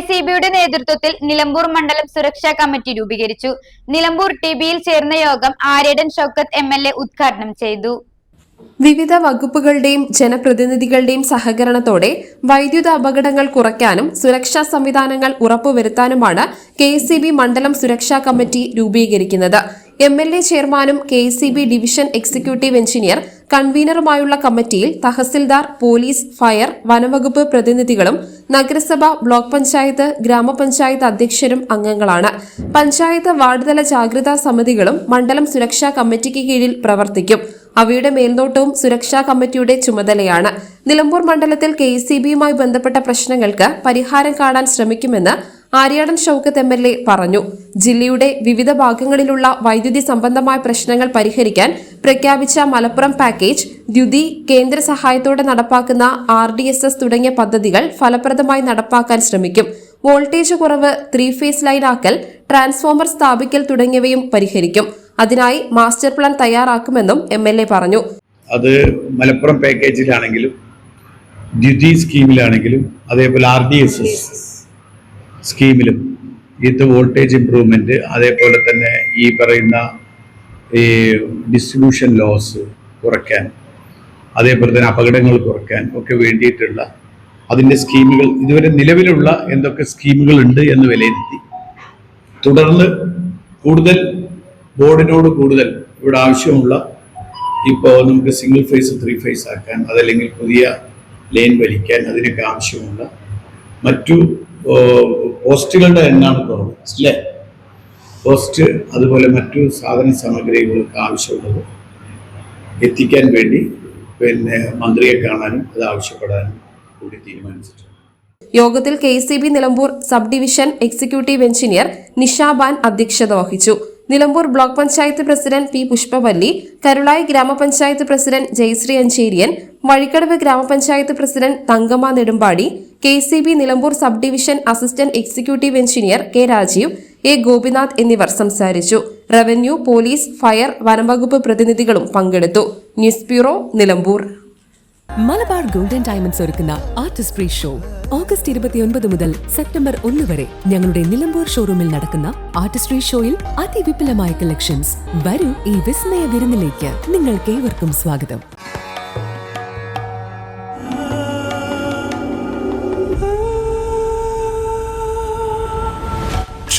K S E ബിയുടെ നേതൃത്വത്തിൽ നിലമ്പൂർ മണ്ഡലം സുരക്ഷാ കമ്മിറ്റി രൂപീകരിച്ചു. നിലമ്പൂർ ടിബിയിൽ ചേർന്ന യോഗം Aryadan Shoukath M L A ഉദ്ഘാടനം ചെയ്തു. വിവിധ വകുപ്പുകളുടെയും ജനപ്രതിനിധികളുടെയും സഹകരണത്തോടെ വൈദ്യുത അപകടങ്ങൾ കുറയ്ക്കാനും സുരക്ഷാ സംവിധാനങ്ങൾ ഉറപ്പുവരുത്താനുമാണ് കെ മണ്ഡലം സുരക്ഷാ കമ്മിറ്റി രൂപീകരിക്കുന്നത്. എം എൽ എ ചെയർമാനും K C B division executive engineer കൺവീനറുമായുള്ള കമ്മിറ്റിയിൽ തഹസിൽദാർ പോലീസ് ഫയർ വനവകുപ്പ് പ്രതിനിധികളും നഗരസഭ ബ്ലോക്ക് പഞ്ചായത്ത് ഗ്രാമപഞ്ചായത്ത് അധ്യക്ഷരും അംഗങ്ങളാണ്. പഞ്ചായത്ത് വാർഡുതല ജാഗ്രതാ സമിതികളും മണ്ഡലം സുരക്ഷാ കമ്മിറ്റിക്ക് കീഴിൽ പ്രവർത്തിക്കും. അവയുടെ മേൽനോട്ടവും സുരക്ഷാ കമ്മിറ്റിയുടെ ചുമതലയാണ്. നിലമ്പൂർ മണ്ഡലത്തിൽ കെ ബിയുമായി ബന്ധപ്പെട്ട പ്രശ്നങ്ങൾക്ക് പരിഹാരം കാണാൻ ശ്രമിക്കുമെന്ന് Aryadan Shoukath M L A പറഞ്ഞു. ജില്ലയുടെ വിവിധ ഭാഗങ്ങളിലുള്ള വൈദ്യുതി സംബന്ധമായ പ്രശ്നങ്ങൾ പരിഹരിക്കാൻ പ്രഖ്യാപിച്ച മലപ്പുറം പാക്കേജ് ദ്യുതി കേന്ദ്ര സഹായത്തോടെ നടപ്പാക്കുന്ന ആർ ഡി എസ് എസ് തുടങ്ങിയ പദ്ധതികൾ ഫലപ്രദമായി നടപ്പാക്കാൻ ശ്രമിക്കും. വോൾട്ടേജ് കുറവ് ത്രീ ഫേസ് ലൈൻ ആക്കൽ ട്രാൻസ്ഫോമർ സ്ഥാപിക്കൽ തുടങ്ങിയവയും പരിഹരിക്കും. അതിനായി മാസ്റ്റർ പ്ലാൻ തയ്യാറാക്കുമെന്നും എം എൽ എ പറഞ്ഞു. അത് മലപ്പുറം പാക്കേജിലാണെങ്കിലും ദ്യുതി സ്കീമിലാണെങ്കിലും അതേപോലെ ആർ ഡി എസ് എസ് സ്കീമിലും ഇത് വോൾട്ടേജ് ഇമ്പ്രൂവ്മെന്റ് അതേപോലെ തന്നെ ഈ പറയുന്ന ഈ ഡിസ്ട്രിബ്യൂഷൻ ലോസ് കുറയ്ക്കാൻ അതേപോലെ തന്നെ അപകടങ്ങൾ കുറയ്ക്കാൻ ഒക്കെ വേണ്ടിയിട്ടുള്ള അതിന്റെ സ്കീമുകൾ ഇതുവരെ നിലവിലുള്ള എന്തൊക്കെ സ്കീമുകൾ ഉണ്ട് എന്ന് വിലയിരുത്തി. തുടർന്ന് കൂടുതൽ ബോർഡിനോട് കൂടുതൽ ഇവിടെ ആവശ്യമുള്ള ഇപ്പോൾ നമുക്ക് സിംഗിൾ ഫേസ് ത്രീ ഫേസ് ആക്കാൻ അതല്ലെങ്കിൽ പുതിയ ലൈൻ വലിക്കാൻ അതിനൊക്കെ ആവശ്യമുള്ള മറ്റു പോസ്റ്റുകളുടെ എണ്ണമാണ് കുറവ് അല്ലേ? പോസ്റ്റ് അതുപോലെ മറ്റു സാധന സാമഗ്രികൾക്ക് ആവശ്യമുള്ളത് എത്തിക്കാൻ വേണ്ടി പിന്നെ മന്ത്രിയെ കാണാനും അത് ആവശ്യപ്പെടാനും കൂടി തീരുമാനിച്ചിട്ടുണ്ട്. യോഗത്തിൽ K C B Nilambur sub division executive engineer Nishaban അധ്യക്ഷത വഹിച്ചു. Nilambur block panchayat president P Pushpavalli Karulai ഗ്രാമപഞ്ചായത്ത് പ്രസിഡന്റ് ജയശ്രീ അഞ്ചേരിയൻ വഴിക്കടവ് ഗ്രാമപഞ്ചായത്ത് president Thankamma Nedumpadi K C B Nilambur sub division assistant executive engineer K Rajeev A Gopinath എന്നിവർ സംസാരിച്ചു. Revenue police fire വനംവകുപ്പ് പ്രതിനിധികളും പങ്കെടുത്തു. News bureau Nilambur. Malabar golden diamonds ഒരുക്കുന്ന artist free show. August ഇരുപത്തിയൊൻപത് മുതൽ സെപ്റ്റംബർ ഒന്ന് വരെ ഞങ്ങളുടെ നിലമ്പൂർ ഷോറൂമിൽ നടക്കുന്ന ആർട്ടിസ്റ്റ് പ്രീ ഷോയിൽ അതിവിപുലമായ കളക്ഷൻസ്. വരൂ ഈ വിസ്മയ വിരുന്നിലേക്ക്. നിങ്ങൾക്ക് ഏവർക്കും സ്വാഗതം.